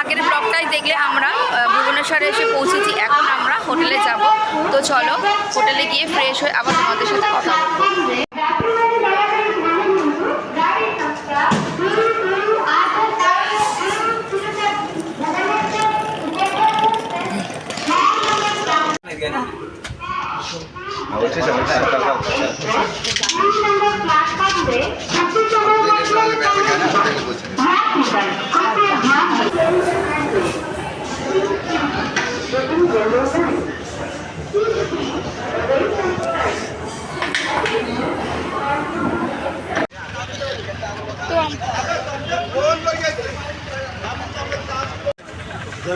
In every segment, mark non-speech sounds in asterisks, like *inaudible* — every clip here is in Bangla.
আগের ব্লগটাই দেখলে আমরা ভুবনেশ্বরে এসে পৌঁছেছি। এখন আমরা হোটেলে যাব। তো চলো হোটেলে গিয়ে ফ্রেশ হয়ে আবার তোমাদের সাথে কথা বলব। তো আম-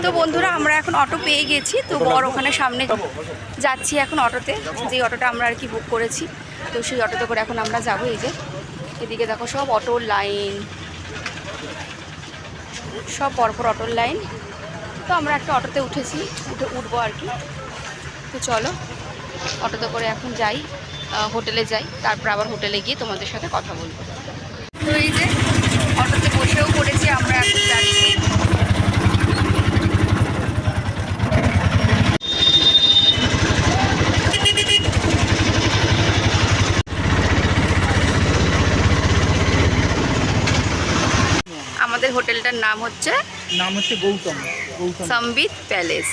তো বন্ধুরা, আমরা এখন অটো পেয়ে গেছি। তো বর ওখানে সামনে যাচ্ছি এখন অটোতে। যেই অটোটা আমরা আর কি বুক করেছি, তো সেই অটোতে করে এখন আমরা যাব এই যে। এদিকে দেখো সব অটোর লাইন। সব পরপর অটোর লাইন। তো আমরা একটা অটোতে উঠেছি, উঠে উঠবো আর কি। তো চলো, অটোতে করে এখন যাই হোটেলে যাই, তারপর আবার হোটেলে গিয়ে তোমাদের সাথে কথা বলব। তো এই যে অটোতে বসেও পড়েছি, আমরা এখন যাচ্ছি আমাদের হোটেলটার নাম হচ্ছে নাম হচ্ছে গৌতম গৌতম। সম্বিত প্যালেস।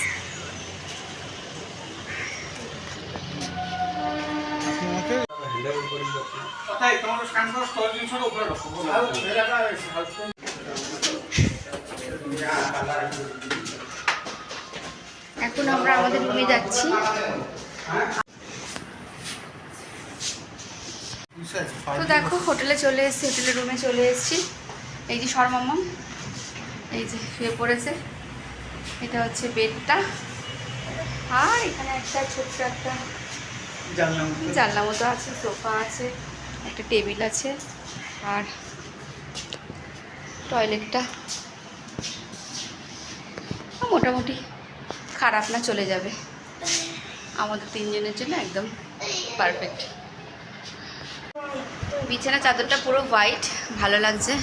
এখন আমরা আমাদের রুমে যাচ্ছি। তো দেখো হোটেলে চলে এসেছি হোটেলের রুমে চলে এসেছি। এই যে সরমামা এই যে শুয়ে পড়েছে। এটা হচ্ছে বেডটা। আর এখানে একটা ছোট্ট একটা জানলা মতো আছে। সোফা আছে একটা টেবিল আছে আর টয়লেটটা। মোটামুটি খারাপ না চলে যাবে। আমাদের তিনজনের জন্য একদম পারফেক্ট। বিছানা চাদরটা পুরো হোয়াইট ভালো লাগছে।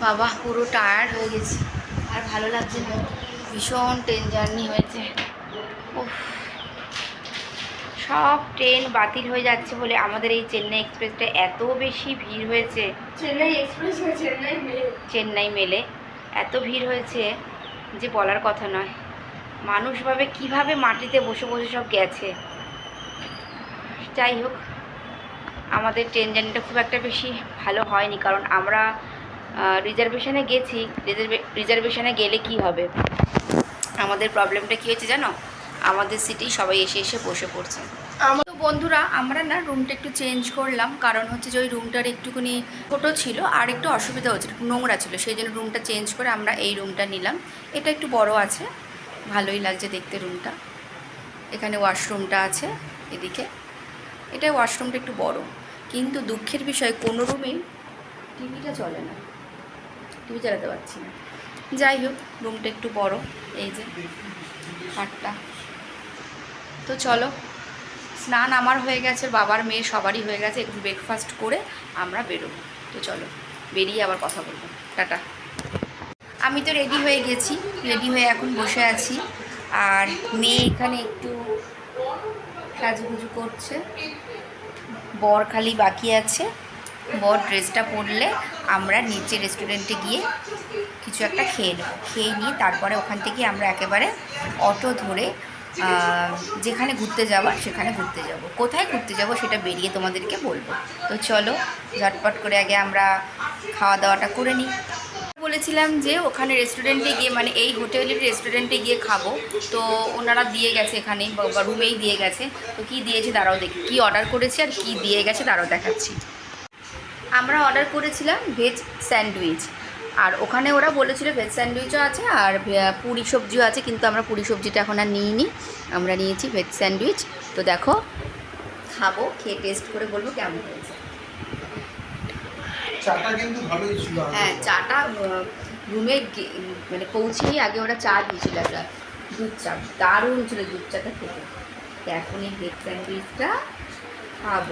বাবা পুরো টায়ার্ড হয়ে গেছি। আর ভালো লাগছে না। ভীষণ ট্রেন জার্নি হয়েছে। উফ। সব ট্রেন বাতিল হয়ে যাচ্ছে বলে আমাদের এই চেন্নাই এক্সপ্রেসটা এত বেশি ভিড় হয়েছে। Chennai express Chennai mail. Chennai মেলে। এত ভিড় হয়েছে যে বলার কথা নয়। মানুষ ভাবে কীভাবে মাটিতে বসে বসে সব গেছে। যাই হোক আমাদের ট্রেন জার্নিটা খুব একটা বেশি ভালো হয়নি। কারণ আমরা রিজার্ভেশনে গেছি। রিজার্ভেশনে গেলে কি হবে? আমাদের প্রবলেমটা কী হয়েছে জানো? আমাদের সিটেই সবাই এসে এসে বসে পড়ছে। তো বন্ধুরা, আমরা না রুমটা একটু চেঞ্জ করলাম। কারণ হচ্ছে যে ওই রুমটার একটুখানি ছোটো ছিল আর একটু অসুবিধা হচ্ছিল নোংরা ছিল। সেই জন্য রুমটা চেঞ্জ করে আমরা এই রুমটা নিলাম। এটা একটু বড় আছে। ভালোই লাগছে দেখতে রুমটা এখানে ওয়াশরুমটা আছে এদিকে। এটা ওয়াশরুমটা একটু বড়। কিন্তু দুঃখের বিষয়, কোনো রুমেই টিভিটা চলে না। টিভি চালাতে পারছি না। যাই হোক, রুমটা একটু বড়, এই যে খাটটা। তো চলো, স্নান আমার হয়ে গেছে, বাবার মেয়ে সবারই হয়ে গেছে, একটু ব্রেকফাস্ট করে আমরা বেরোবো। তো চলো, বেরিয়ে আবার কথা বলব। টাটা। আমি তো রেডি হয়ে গেছি রেডি হয়ে এখন বসে আছি। আর মেয়ে এখানে একটু সাজুগুজু করছে, বর খালি বাকি আছে। বর ড্রেসটা পরলে আমরা নিচে রেস্টুরেন্টে গিয়ে কিছু একটা খেয়ে নেব। খেয়ে নিয়ে তারপরে ওখান থেকে আমরা একেবারে অটো ধরে যেখানে ঘুরতে যাওয়ার সেখানে ঘুরতে যাব। কোথায় ঘুরতে যাব সেটা বেরিয়ে তোমাদেরকে বলব। তো চলো, ঝটপট করে আগে আমরা খাওয়া দাওয়াটা করে নিই। বলেছিলাম যে ওখানে রেস্টুরেন্টে গিয়ে মানে এই হোটেলের রেস্টুরেন্টে গিয়ে খাব। তো ওনারা দিয়ে গেছে এখানে, বা রুমেই দিয়ে গেছে। তো কি দিয়েছে তারাও দেখি, কী অর্ডার করেছি আর কি দিয়ে গেছে তারাও দেখাচ্ছি। আমরা অর্ডার করেছিলাম ভেজ স্যান্ডউইচ আর ওখানে ওরা বলেছিল ভেজ স্যান্ডউইচও আছে আর পুরি সবজিও আছে কিন্তু আমরা পুরি সবজিটা এখন আর নিইনি। আমরা নিয়েছি ভেজ স্যান্ডউইচ তো দেখো খাব খেয়ে টেস্ট করে বলব কেমন হয়েছে। চাটা কিন্তু ভালোই ছিল হ্যাঁ চাটা রুমে মানে পৌঁছেই আগে ওরা চা দিয়েছিল একটা দুধ চা। দারুণ ছিল দুধ চাটা খেতে। এখন এই ভেজ স্যান্ডউইচটা খাব।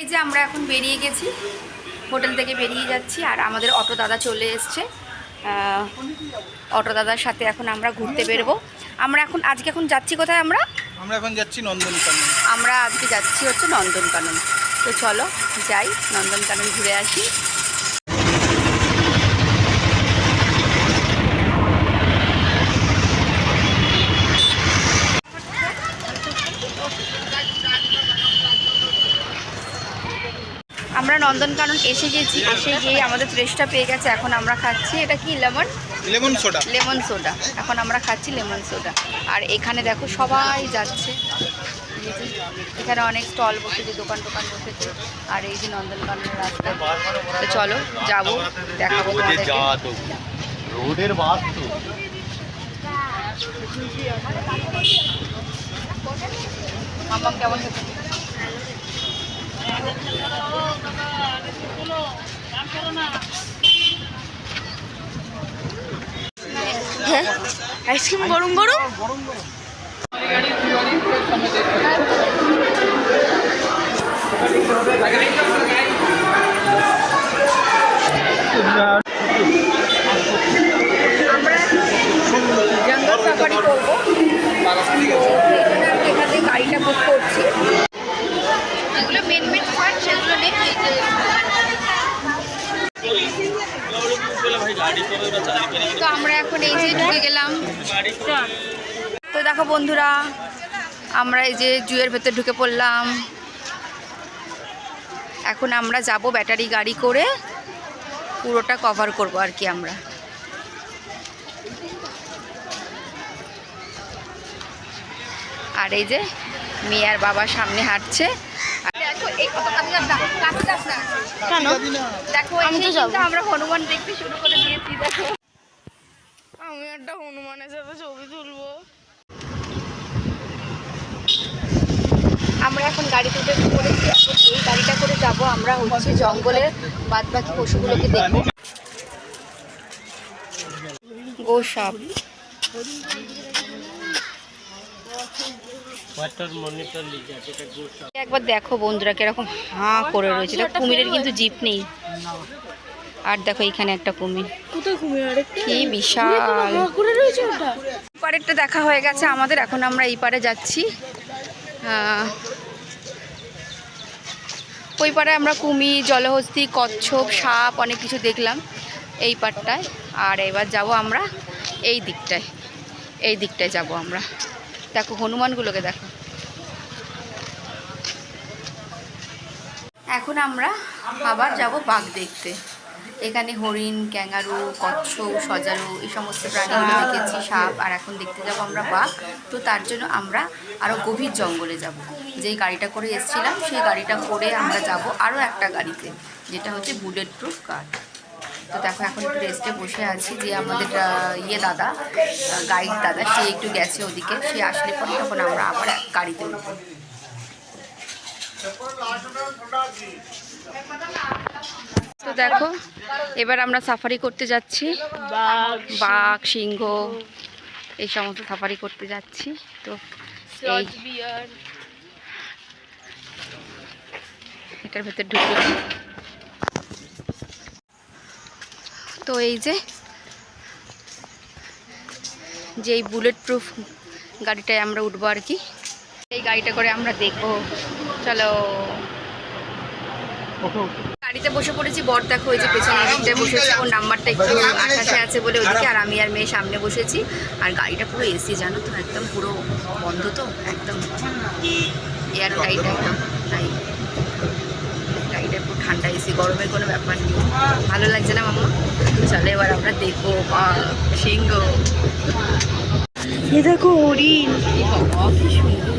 এই যে আমরা এখন বেরিয়ে গেছি হোটেল থেকে বেরিয়ে যাচ্ছি আর আমাদের অটো দাদা চলে এসছে। অটো দাদার সাথে এখন আমরা ঘুরতে বেরবো। আমরা এখন আজকে এখন যাচ্ছি কোথায় আমরা? আমরা এখন যাচ্ছি নন্দনকানন। আমরা আজকে যাচ্ছি হচ্ছে নন্দনকানন। তো চলো যাই নন্দনকানন ঘুরে আসি আমরা নন্দনকানন এসে গেছি এসে গিয়ে আমাদের ফ্রেশটা পেয়ে গেছে এখন আমরা খাচ্ছি এটা কি lemon lemon soda lemon soda এখন আমরা খাচ্ছি লেমন সোডা আর এখানে দেখো সবাই যাচ্ছে। এখানে অনেক স্টল বসেছে দোকান টোকান বসেছে। আর এই যে নন্দনকাননের রাস্তা। তো চলো যাব দেখাবো তোমাদেরকে। রোডের বাস তো। মাম্মাম কেমন আইসক্রিম গরম গরম? আমরা জঙ্গল সাফারি করব। এখান গাড়িটা বুক করছি। যেগুলো মেন মেন সেগুলো নেই তো আমরা এখন এই যে ঢুকে গেলাম। তো দেখো বন্ধুরা, আমরা এই যে জুয়ের ভেতর ঢুকে পড়লাম। এখন আমরা যাব ব্যাটারি গাড়ি করে, পুরোটা কভার করব আর কি আমরা। আর এই যে মেয়ার বাবা সামনে হাঁটছে আমি তো যাব। আমরা হনুমান দেখতে শুরু করে দিয়েছি দেখো। আমি একটা হনুমানের সাথে ছবি তুলবো। আমরা এখন গাড়িতে উঠে পড়েছি এখন এই গাড়িটা করে যাব আমরা হচ্ছে জঙ্গলের বাদ বাকি পশুগুলোকে দেখব। গোসাপ একবার দেখো বন্ধুরা কীরকম হাঁ করে রয়েছে। কুমিরের কিন্তু জিপ নেই। আর দেখো এখানে একটা কুমির। কি বিশাল। করে রয়েছে দেখা হয়ে গেছে আমাদের এখন আমরা এই পারে যাচ্ছি। ওই পারে আমরা কুমির জলহস্তি কচ্ছপ সাপ অনেক কিছু দেখলাম এই পারটায়। আর এবার যাব আমরা এই দিকটায়। এই দিকটায় যাব আমরা। দেখো হনুমানগুলোকে দেখো। এখন আমরা আবার যাব বাঘ দেখতে। এখানে হরিণ ক্যাঙ্গারু কচ্ছপ সজারু এই সমস্ত প্রাণীগুলো দেখেছি সাপ। আর এখন দেখতে যাব আমরা বাঘ। তো তার জন্য আমরা আরও গভীর জঙ্গলে যাব। যেই গাড়িটা করে এসেছিলাম সেই গাড়িটা করে আমরা যাব আরও একটা গাড়িতে যেটা হচ্ছে বুলেট প্রুফ কার তো দেখো এখন একটু রেস্টে বসে আছি যে আমাদের ইয়ে দাদা গাইড দাদা সে একটু গেছে ওদিকে। সে আসলে পরে তখন আমরা আবার এক গাড়িতে উঠবো। তো দেখো এবার আমরা সাফারি করতে যাচ্ছি। বাঘ সিংহ। এই সমস্ত সাফারি করতে যাচ্ছি। তো এই এটার ভেতর ঢুকলাম তো এই যে যে এই বুলেট প্রুফ গাড়িটায় আমরা উঠবো আর কি এই গাড়িটা করে আমরা দেখব। চলো। গাড়িতে বসে পড়েছি বর দেখো ওই যে পেছনে দিকটায় বসেছে ওর নাম্বারটা একটু আকাশে আছে বলে ওদিকে আর আমি আর মেয়ে সামনে বসেছি। আর গাড়িটা পুরো এসি জানো তো একদম পুরো বন্ধ তো একদম। এয়ার টাইট একদম তাই গাড়িটা পুরো ঠান্ডা এসি গরমের কোনো ব্যাপার নেই। ভালো লাগছে না মাম্মা? চলে এবার আমরা দেখব বাঘ, সিংহ। এ দেখো হরিণ। কি সুন্দর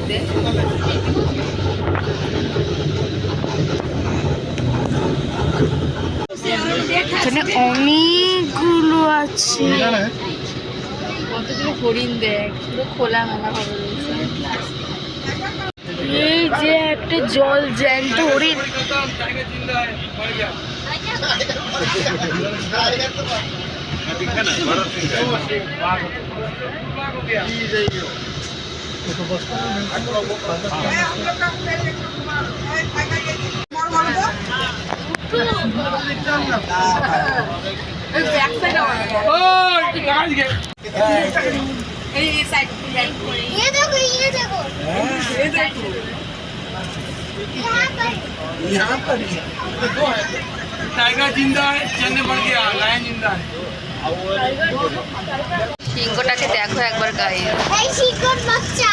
এখানে অনেকগুলো আছে। কতগুলো হরিণ দেখ খোলা মেলা ভাবে এই যে একটা জল জ্যান্ত হরিণ। কত यहाँ पर टाइगर जिंदा है चेन्नई बढ़ गया लायन जिंदा है সিংহটাকে দেখো একবার গায়ে এই শিকড় বাচ্চা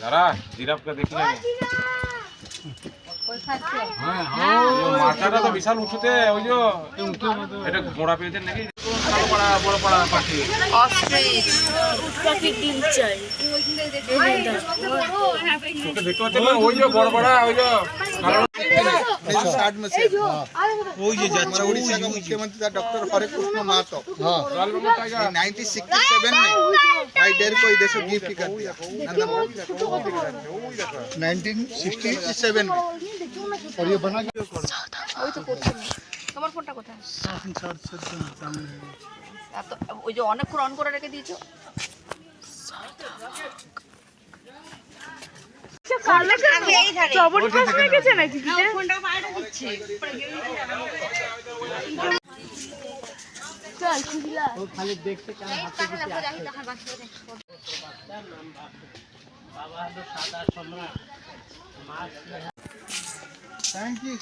দাঁড়া জিরাফকে দেখি না। হ্যাঁ, মাথাটা তো বিশাল উঁচুতে ওই যে এটা ঘোড়া পেয়েছেন নাকি? মুখ্যমন্ত্রী doctor Hare Krishna Mahato nineteen sixty seven था डॉक्टर हरे कृष्ण महतो লাল রঙের টাইগার 1967 में भाई डेर को इधर से गिफ्ट कर दिया नंदन 1967 में और ये बना তোমার ফোনটা কোথায় এত ওই যে অনেকক্ষণ অন করে রেখে দিয়েছো চবট রেখেছে নাকি থ্যাংক ইউ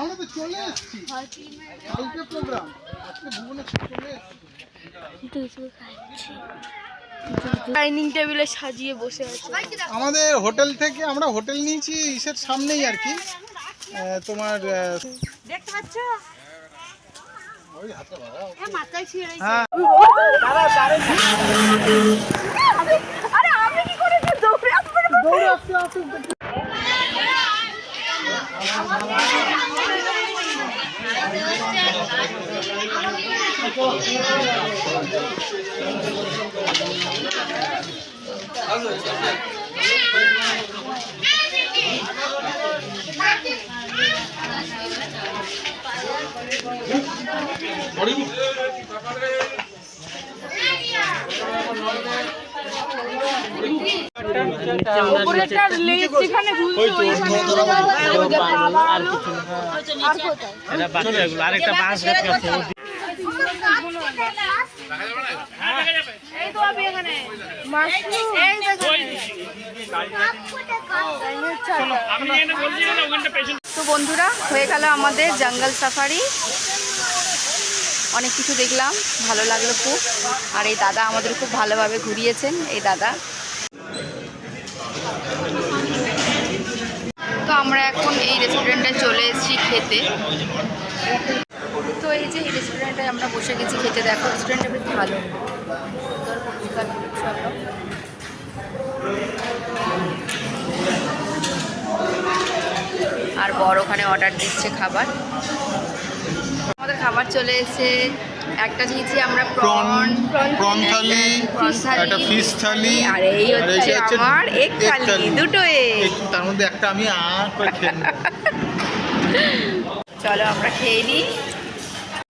আমরা তো চলে এসেছি। কালকে প্রোগ্রাম আজকে ভুবনেশ্বর চলে ডাইনিং টেবিলে সাজিয়ে বসে আছে। আমাদের হোটেল থেকে আমরা হোটেল নিয়েছি ইসের সামনেই আর কি। তোমার দেখতে পাচ্ছ? হ্যাঁ মাথায় ছিঁড়ে হ্যাঁ আরে আমি কি করেছি দৌড়ে আসতে তো বন্ধুরা হয়ে গেল আমাদের জঙ্গল সাফারি অনেক কিছু দেখলাম, ভালো লাগল খুব। আর এই দাদা আমাদের খুব ভালোভাবে ঘুরিয়েছেন, এই দাদা। তো আমরা এখন এই রেস্টুরেন্টে চলে এসেছি খেতে। তো এই যে এই রেস্টুরেন্টে আমরা বসে গেছি খেতে, দেখো রেস্টুরেন্টটা বেশ ভালো। আর বড় ওখানে অর্ডার দিচ্ছে খাবার। আমাদের খাবার চলে এসেছে। একটা নিয়েছি আমরা প্রন প্রন থালি একটা ফিশ থালি আর এই হচ্ছে আমার এক থালি দুটো তার মধ্যে একটা আমি আর করে খেয়ে *laughs* চলো আমরা খেয়ে নিই।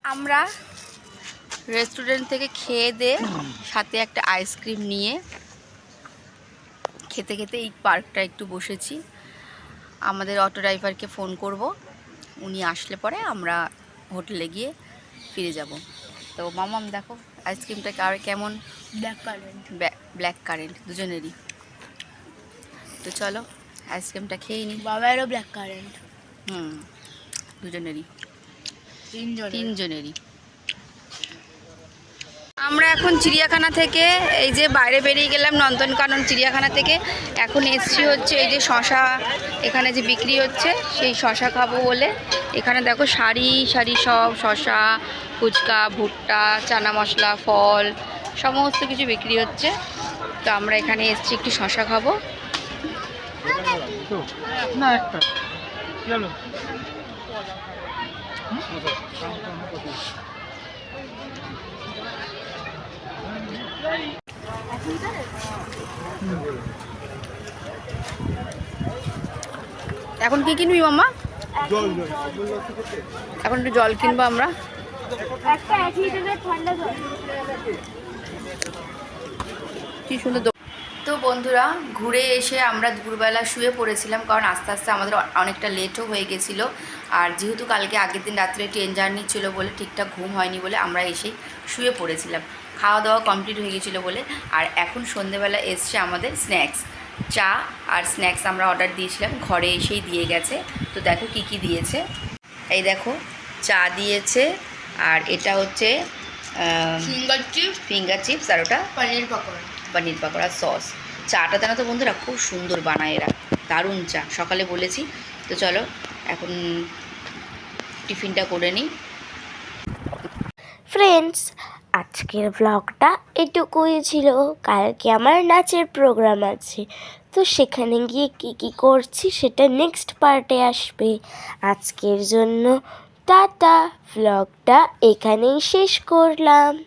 আমরা রেস্টুরেন্ট থেকে খেয়ে দে সাথে একটা আইসক্রিম নিয়ে। খেতে খেতে এই পার্কটা একটু বসেছি। আমাদের অটো ড্রাইভারকে ফোন করব। উনি আসলে পরে আমরা হোটেলে গিয়ে ফিরে যাব। তো মামাম দেখো আইসক্রিমটা কার কেমন? ব্ল্যাক কারেন্ট ব্ল্যাক কারেন্ট দুজনেরই। তো চলো আইসক্রিমটা খেয়ে নিই বাবারও ব্ল্যাক কারেন্ট হুম দুজনেরই। তিনজন তিনজনেরই। আমরা এখন চিড়িয়াখানা থেকে এই যে বাইরে বেরিয়ে গেলাম নন্দনকানন চিড়িয়াখানা থেকে এখন এসছি হচ্ছে এই যে শশা এখানে যে বিক্রি হচ্ছে সেই শশা খাব বলে। এখানে দেখো সারি সারি সব শশা ফুচকা ভুট্টা চানা মশলা ফল সমস্ত কিছু বিক্রি হচ্ছে। তো আমরা এখানে এসছি একটু শশা খাব। না একটা। চলো। এখন কি কিনবি মামা এখন একটু জল কিনবো আমরা। কি সুন্দর দো- তো বন্ধুরা ঘুরে এসে আমরা দুপুরবেলা শুয়ে পড়েছিলাম কারণ আস্তে আস্তে আমাদের অনেকটা লেটও হয়ে গেছিল। আর যেহেতু কালকে আগের দিন রাত্রে ট্রেন জার্নি ছিল বলে ঠিকঠাক ঘুম হয়নি বলে আমরা এসেই শুয়ে পড়েছিলাম। খাওয়া দাওয়া কমপ্লিট হয়ে গেছিল বলে। আর এখন সন্ধেবেলা এসছে আমাদের স্ন্যাক্স চা আর স্ন্যাক্স আমরা অর্ডার দিয়েছিলাম ঘরে এসেই দিয়ে গেছে। তো দেখো কি কি দিয়েছে। এই দেখো চা দিয়েছে আর এটা হচ্ছে ফিঙ্গার চিপস ফিঙ্গার চিপস আর ওটা পনির পকোড়া। পনির পাকোড়া সস চাটা জানো তো বন্ধুরা খুব সুন্দর বানায় এরা। দারুণ চা। সকালে বলেছি। তো চলো এখন টিফিনটা করে নিই। ফ্রেন্ডস আজকের ব্লগটা এটুকুই ছিল। কালকে আমার নাচের প্রোগ্রাম আছে। তো সেখানে গিয়ে কী কী করছি সেটা নেক্সট পার্টে আসবে। আজকের জন্য টাটা। ব্লগটা এখানেই শেষ করলাম।